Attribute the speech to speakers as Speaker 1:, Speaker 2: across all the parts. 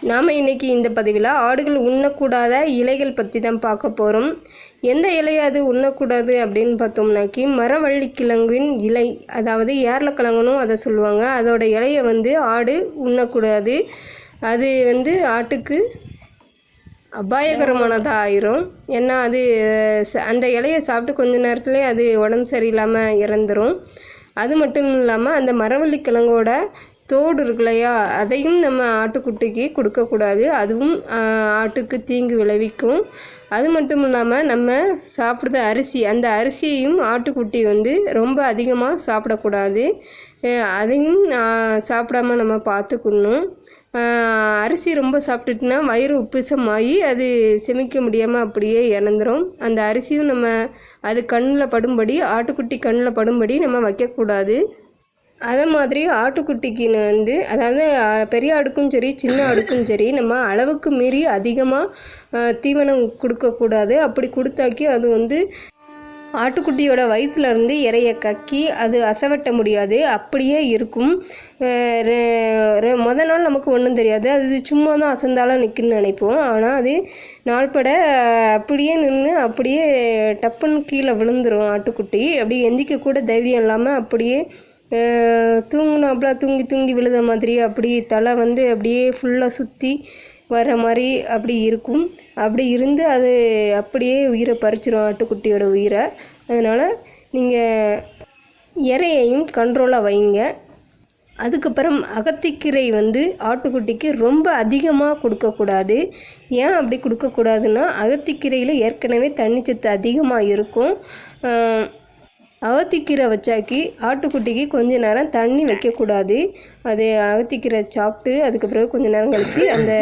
Speaker 1: நாம் இன்னைக்கு இந்த பதிவில் ஆடுகள் உண்ணக்கூடாத இலைகள் பற்றி தான் பார்க்க போகிறோம் எந்த இலையை அது உண்ணக்கூடாது அப்படின்னு பார்த்தோம்னாக்கி மரவள்ளி கிழங்கின் இலை அதாவது ஏர்லக்கிழங்குனும் அதை சொல்லுவாங்க. அதோட இலையை வந்து ஆடு உண்ணக்கூடாது. அது வந்து ஆட்டுக்கு அபாயகரமானதாக ஆயிரும். ஏன்னா அது ச- அந்த இலையை சாப்பிட்டு கொஞ்ச நேரத்துலேயே அது உடம்பு சரியில்லாமல் இறந்துரும். அது மட்டும் இல்லாமல் அந்த மரவள்ளி கிழங்கோட தோடு இருக்கு இல்லையா அதையும் நம்ம ஆட்டுக்குட்டிக்கு கொடுக்கக்கூடாது. அதுவும் ஆட்டுக்கு தீங்கு விளைவிக்கும். அது மட்டும் இல்லாமல் நம்ம சாப்பிடுற அரிசி அந்த அரிசியையும் ஆட்டுக்குட்டி வந்து ரொம்ப அதிகமாக சாப்பிடக்கூடாது. அதையும் சாப்பிடாம நம்ம பார்த்துக்கணும். அரிசி ரொம்ப சாப்பிட்டுட்டுனா வயிறு உப்புசமாகி அது செமிக்க முடியாமல் அப்படியே இறந்துரும். அந்த அரிசியும் நம்ம அது கண்ணில் படும்படி ஆட்டுக்குட்டி கண்ணில் படும்படி நம்ம வைக்கக்கூடாது. அதே மாதிரி ஆட்டுக்குட்டிக்குன்னு வந்து அதாவது பெரிய ஆடுக்கும் சரி சின்ன ஆடுக்கும் சரி நம்ம அளவுக்கு மீறி அதிகமாக தீவனம் கொடுக்கக்கூடாது. அப்படி கொடுத்தாக்கி அது வந்து ஆட்டுக்குட்டியோட வயிற்றுலேருந்து இறைய கக்கி அது அசவட்ட முடியாது. அப்படியே இருக்கும். மொதல் ரெ- முத நாள் நமக்கு ஒன்றும் தெரியாது. அது சும்மா தான் அசந்தாலாம் நிற்குன்னு நினைப்போம். ஆனால் அது நாள்பட அப்படியே நின்று அப்படியே டப்புன்னு கீழே விழுந்துரும் ஆட்டுக்குட்டி. அப்படி எந்திக்க கூட தைரியம் இல்லாமல் அப்படியே தூங்கினோம் தூங்குனாப்புல தூங்கி தூங்கி விழுத மாதிரி அப்படி தலை வந்து அப்படியே ஃபுல்லாக சுற்றி வர மாதிரி அப்படி இருக்கும். அப்படி இருந்து அது அப்படியே உயிரை பறிச்சிரும் ஆட்டுக்குட்டியோட உயிரை. அதனால் நீங்கள் இறையையும் கண்ட்ரோலாக வைங்க. அதுக்கப்புறம் அகத்திக்கீரை வந்து ஆட்டுக்குட்டிக்கு ரொம்ப அதிகமாக கொடுக்கக்கூடாது. ஏன் அப்படி கொடுக்கக்கூடாதுன்னா அகத்திக்கீரையில் ஏற்கனவே தண்ணிச்சத்து அதிகமாக இருக்கும். அகத்திக்கீரை வச்சாக்கி ஆட்டுக்குட்டிக்கு கொஞ்ச நேரம் தண்ணி வைக்கக்கூடாது. அது அகத்திக்கீரை சாப்பிட்டு அதுக்கு பிறகு கொஞ்ச நேரம் கழித்து அந்த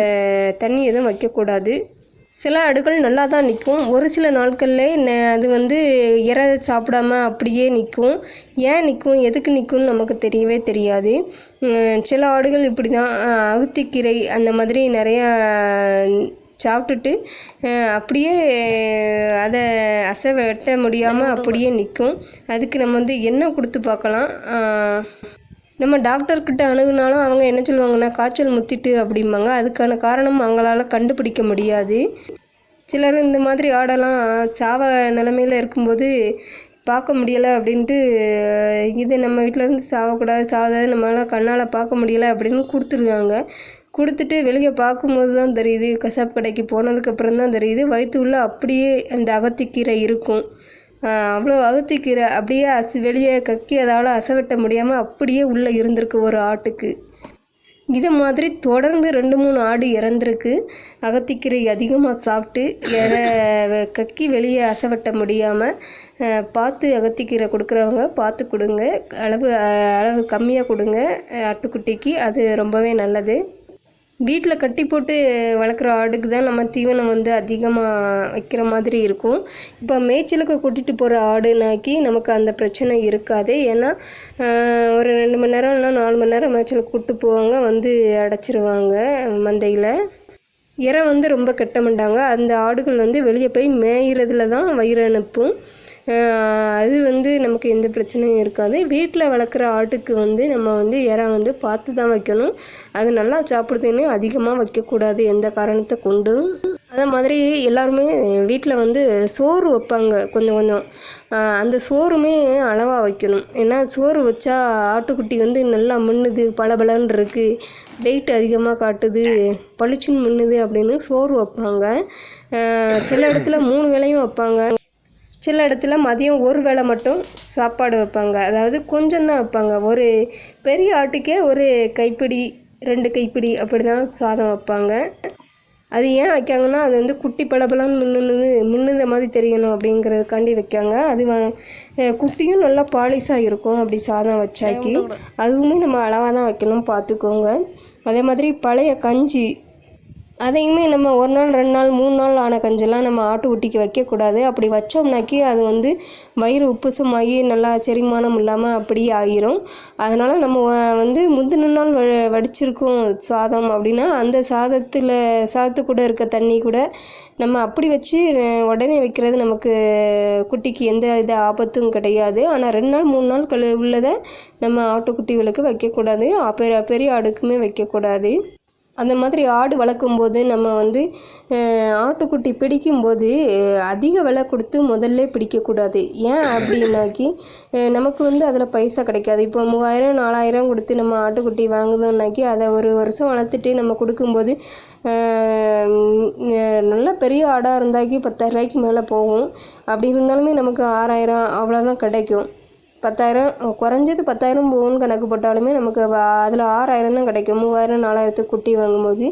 Speaker 1: தண்ணி எதுவும் வைக்கக்கூடாது. சில ஆடுகள் நல்லா தான் நிற்கும். ஒரு சில நாட்களில் ந- அது வந்து இறை சாப்பிடாம அப்படியே நிற்கும். ஏன் நிற்கும்? எதுக்கு நிற்கும்னு நமக்கு தெரியவே தெரியாது. சில ஆடுகள் இப்படி தான் அகத்திக்கீரை அந்த மாதிரி நிறையா சாப்பிட்டுட்டு அப்படியே அதை அசை வெட்ட முடியாமல் அப்படியே நிற்கும் அதுக்கு நம்ம வந்து எண்ணெய் கொடுத்து பார்க்கலாம். நம்ம டாக்டர்கிட்ட அணுகுனாலும் அவங்க என்ன சொல்லுவாங்கன்னா காய்ச்சல் முத்திட்டு அப்படிம்பாங்க. அதுக்கான காரணம் அவங்களால கண்டுபிடிக்க முடியாது. சிலர் இந்த மாதிரி ஆடெல்லாம் சாவ நிலமையில இருக்கும்போது பார்க்க முடியலை அப்படின்ட்டு இது நம்ம வீட்டில் இருந்து சாவக்கூடாது சாவதை நம்மளால் கண்ணால் பார்க்க முடியலை அப்படின்னு கொடுத்துருக்காங்க. கொடுத்துட்டு வெளியே பார்க்கும்போது தான் தெரியுது கசாப்பு கடைக்கு போனதுக்கப்புறம் தான் தெரியுது வயிற்றுள்ள அப்படியே அந்த அகத்திக்கீரை இருக்கும். அவ்வளோ அகத்திக்கீரை அப்படியே அசு வெளியே கக்கி அதால் அசவட்ட முடியாமல் அப்படியே உள்ளே இருந்திருக்கு ஒரு ஆட்டுக்கு. இதை மாதிரி தொடர்ந்து ரெண்டு மூணு ஆடு இறந்துருக்கு. அகத்திக்கீரை அதிகமாக சாப்பிட்டு இற கக்கி வெளியே அசவட்ட முடியாமல் பார்த்து அகத்திக்கீரை கொடுக்குறவங்க பார்த்து கொடுங்க. அளவு அளவு கம்மியாக கொடுங்க ஆட்டுக்குட்டிக்கு. அது ரொம்பவே நல்லது. வீட்டில் கட்டி போட்டு வளர்க்குற ஆடுக்கு தான் நம்ம தீவனம் வந்து அதிகமாக வைக்கிற மாதிரி இருக்கும். இப்போ மேய்ச்சலுக்கு கூட்டிகிட்டு போகிற ஆடுனாக்கி நமக்கு அந்த பிரச்சனை இருக்காது. ஏன்னா ஒரு ரெண்டு மணி நேரம் இல்லை நாலு மணி நேரம் மேய்ச்சலுக்கு கூப்பிட்டு போவாங்க வந்து அடைச்சிருவாங்க மந்தையில். இறை வந்து ரொம்ப கட்ட மாட்டாங்க அந்த ஆடுகள் வந்து வெளியே போய் மேயிறதுல தான் வயிறு அனுப்பும். அது வந்து நமக்கு எந்த பிரச்சனையும் இருக்காது. வீட்டில் வளர்க்குற ஆட்டுக்கு வந்து நம்ம வந்து இறை வந்து பார்த்து தான் வைக்கணும். அது நல்லா சாப்பிடுதுன்னு அதிகமாக வைக்கக்கூடாது எந்த காரணத்தை கொண்டும். அதே மாதிரி எல்லாருமே வீட்டில் வந்து சோறு வைப்பாங்க கொஞ்சம் கொஞ்சம். அந்த சோறுமே அளவாக வைக்கணும். ஏன்னா சோறு வச்சா ஆட்டுக்குட்டி வந்து நல்லா மின்னுது பளபளன்னு இருக்குது வெயிட் அதிகமாக காட்டுது பளிச்சுன்னு மின்னுது அப்படின்னு சோறு வைப்பாங்க. சில இடத்துல மூணு வேளையும் வைப்பாங்க. சில இடத்துல மதியம் ஒரு வேளை மட்டும் சாப்பாடு வைப்பாங்க. அதாவது கொஞ்சம் தான் வைப்பாங்க. ஒரு பெரிய ஆட்டுக்கே ஒரு கைப்பிடி ரெண்டு கைப்பிடி அப்படி தான் சாதம் வைப்பாங்க. அது ஏன் வைக்காங்கன்னா அது வந்து குட்டி பளபளன்னு மின்னுனது மின்னுத மாதிரி தெரியணும் அப்படிங்கிறதுக்காண்டி வைக்காங்க. அது குட்டியும் நல்லா பாலிஷாக இருக்கும் அப்படி சாதம் வச்சாக்கி. அதுவுமே நம்ம அளவாக தான் வைக்கணும் பார்த்துக்கோங்க. அதே மாதிரி பழைய கஞ்சி அதையுமே நம்ம ஒரு நாள் ரெண்டு நாள் மூணு நாள் ஆன கஞ்செல்லாம் நம்ம ஆட்டுக்குட்டிக்கு வைக்கக்கூடாது. அப்படி வச்சோம்னாக்கி அது வந்து வயிறு உப்புசமாகி நல்லா செரிமானம் இல்லாமல் அப்படியே ஆகிரும் அதனால் நம்ம வந்து முந்தின நாள் வ வடிச்சிருக்கோம் சாதம் அப்படின்னா அந்த சாதத்தில் சாதத்து கூட இருக்க தண்ணி கூட நம்ம அப்படி வச்சு உடனே வைக்கிறது நமக்கு குட்டிக்கு எந்த இது ஆபத்தும் கிடையாது. ஆனால் ரெண்டு நாள் மூணு நாள் கழு உள்ளதை நம்ம ஆட்டுக்குட்டிகளுக்கு வைக்கக்கூடாது. பெரிய பெரிய ஆடுக்குமே வைக்கக்கூடாது. அந்த மாதிரி ஆடு வளர்க்கும்போது நம்ம வந்து ஆட்டுக்குட்டி பிடிக்கும்போது அதிக விலை கொடுத்து முதல்ல பிடிக்கக்கூடாது. ஏன் அப்படின்னாக்கி நமக்கு வந்து அதில் பைசா கிடைக்காது. இப்போ மூவாயிரம் நாலாயிரம் கொடுத்து நம்ம ஆட்டுக்குட்டி வாங்குதோம்னாக்கி அதை ஒரு வருஷம் வளர்த்துட்டு நம்ம கொடுக்கும்போது நல்ல பெரிய ஆடாக இருந்தாக்கி பத்தாயிரரூபாய்க்கு மேலே போகும். அப்படி இருந்தாலுமே நமக்கு ஆறாயிரம் அவ்வளோதான் கிடைக்கும். பத்தாயிரம் குறைஞ்சது பத்தாயிரம் போகும்னு கணக்கு போட்டாலுமே நமக்கு அதில் ஆறாயிரம் தான் கிடைக்கும். மூவாயிரம் நாலாயிரத்துக்கு குட்டி வாங்கும்போது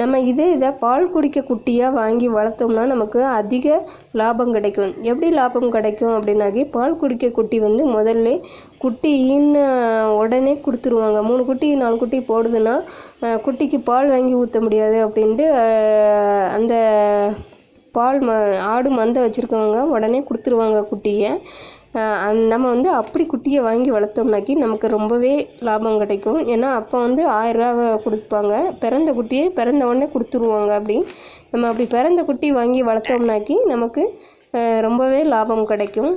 Speaker 1: நம்ம இதே இதை பால் குடிக்க குட்டியாக வாங்கி வளர்த்தோம்னா நமக்கு அதிக லாபம் கிடைக்கும். எப்படி லாபம் கிடைக்கும் அப்படின்னாக்கி பால் குடிக்க குட்டி வந்து முதல்ல குட்டி ஈன உடனே கொடுத்துருவாங்க. மூணு குட்டி நாலு குட்டி போடுதுன்னா குட்டிக்கு பால் வாங்கி ஊற்ற முடியாது அப்படின்ட்டு அந்த பால் ம ஆடு மந்தை வச்சுருக்கவங்க உடனே கொடுத்துருவாங்க குட்டியை. நம்ம வந்து அப்படி குட்டியை வாங்கி வளர்த்தோம்னாக்கி நமக்கு ரொம்பவே லாபம் கிடைக்கும். ஏன்னா அப்போ வந்து ஆயிரரூவா கொடுப்பாங்க. பிறந்த குட்டியை பிறந்த உடனே கொடுத்துருவாங்க அப்படி. நம்ம அப்படி பிறந்த குட்டி வாங்கி வளர்த்தோம்னாக்கி நமக்கு ரொம்பவே லாபம் கிடைக்கும்.